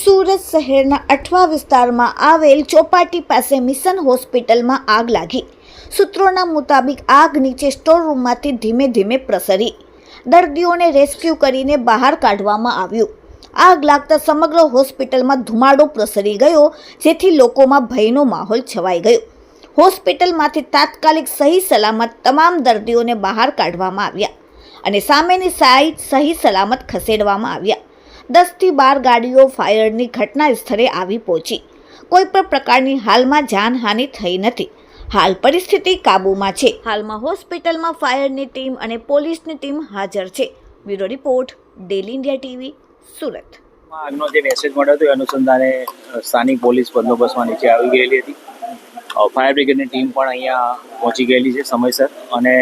સુરત શહેરના અઠવા વિસ્તારમાં આવેલ ચોપાટી પાસે મિશન હોસ્પિટલમાં આગ લાગી. સૂત્રોના મુતાબિક આગ નીચે સ્ટોર રૂમમાંથી ધીમે ધીમે પ્રસરી. દર્દીઓને રેસ્ક્યુ કરીને બહાર કાઢવામાં આવ્યું. આગ લાગતા સમગ્ર હોસ્પિટલમાં ધુમાડો પ્રસરી ગયો, જેથી લોકોમાં ભયનો માહોલ છવાઈ ગયો. હોસ્પિટલમાંથી તાત્કાલિક સહી સલામત તમામ દર્દીઓને બહાર કાઢવામાં આવ્યા. અને સામેની સાઈડ સહી સલામત ખસેડવામાં આવ્યા. દસથી બાર ગાડીઓ ફાયરની ઘટના સ્થળે આવી પહોંચી. કોઈ પણ પ્રકારની હાલમાં જાનહાનિ થઈ નથી. હાલ પરિસ્થિતિ કાબૂમાં છે. હાલમાં હોસ્પિટલમાં ફાયરની ટીમ અને પોલીસની ટીમ હાજર છે. Bureau report, daily India TV, Surat. આગનો જે મેસેજ મળ્યો હતો અનુસંધાને સ્થાનિક પોલીસ બંદોબસ્તમાં નીચે આવી ગયેલી હતી. ફાયર બ્રિગેડની ટીમ પણ અહીંયા પહોંચી ગયેલી છે સમયસર અને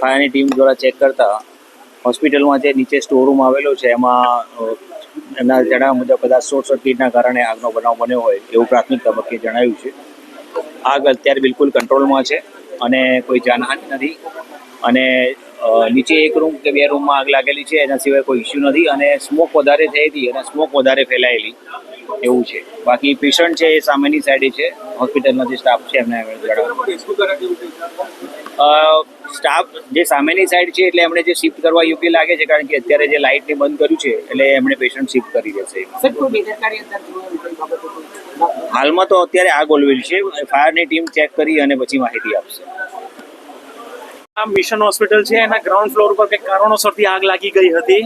ફાયરની ટીમ દ્વારા ચેક કરતા હોસ્પિટલમાં જે નીચે સ્ટોર રૂમ આવેલો છે, એમાં એમના જણાવ્યા મુજબ બધા શોર્ટ સર્કિટના કારણે આગનો બનાવ બન્યો હોય, એવું પ્રાથમિક તબક્કે જણાવ્યું છે. આગ અત્યારે બિલકુલ કંટ્રોલમાં છે અને કોઈ જાનહાનિ નથી અને નીચે એક રૂમ કે બે રૂમમાં આગ લાગેલી છે, એના સિવાય કોઈ ઇસ્યુ નથી અને સ્મોક વધારે થઈ હતી અને સ્મોક વધારે ફેલાયેલી, એવું છે. બાકી પેશન્ટ છે એ સામેની સાઈડે છે હોસ્પિટલનો જે સ્ટાફ છે એમને જણાવ્યું સ્ટાફ જે સામેની સાઈડ છે એટલે એમણે જે શિફ્ટ કરવા યોગ્ય લાગે છે કારણ કે અત્યારે જે લાઇટને બંધ કર્યું છે એટલે એમણે પેશન્ટ શિફ્ટ કરી દેશે હાલમાં તો અત્યારે આગ ઓલવેલ છે. ફાયરની ટીમ ચેક કરી અને પછી માહિતી આપશે. આ મિશન હોસ્પિટલ છે. એના ગ્રાઉન્ડ ફ્લોર ઉપર કંઈક કારણોસરથી આગ લાગી ગઈ હતી.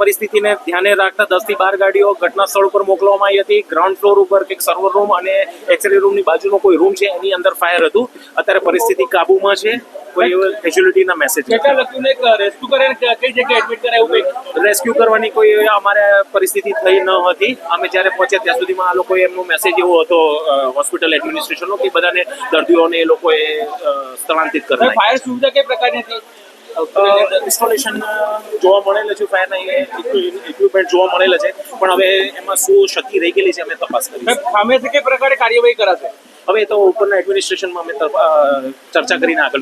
પરિસ્થિતિને ધ્યાને રાખતા દસથી બાર ગાડીઓ ઘટના સ્થળ ઉપર મોકલવામાં આવી હતી. ગ્રાઉન્ડ ફ્લોર ઉપર કંઈક સર્વર રૂમ અને એક્સરે રૂમની બાજુનો કોઈ રૂમ છે એની અંદર ફાયર હતું. અત્યારે પરિસ્થિતિ કાબૂમાં છે. કોઈ એવો ફેસિલિટીના મેસેજ રેસ્ક્યુ કરે કઈ જગ્યાએ એડમિટ કરાય એવું કંઈક રેસ્ક્યુ કરવાની કોઈ અમારે પરિસ્થિતિ થઈ ન હતી. અમે જ્યારે પહોંચ્યા ત્યાં સુધીમાં આ લોકોએ એમનો મેસેજ એવો હતો હોસ્પિટલ એડમિનિસ્ટ્રેશનનો કે બધાને દર્દીઓને એ લોકોએ સ્થળાંતરિત કરવા ફાયર સુવિધા કઈ પ્રકારની હતી? ઇન્સ્ટોલેશન જોવા મળેલા છે ફાયરના ઇક્વિપમેન્ટ જોવા મળેલા છે. પણ હવે એમાં શું ક્ષતિ રહી ગયેલી છે અમે તપાસ કરી ખામે કઈ પ્રકારે કાર્યવાહી કરાશે? હવે તો ઉપરના એડમિનિસ્ટ્રેશનમાં અમે ચર્ચા કરીને આગળ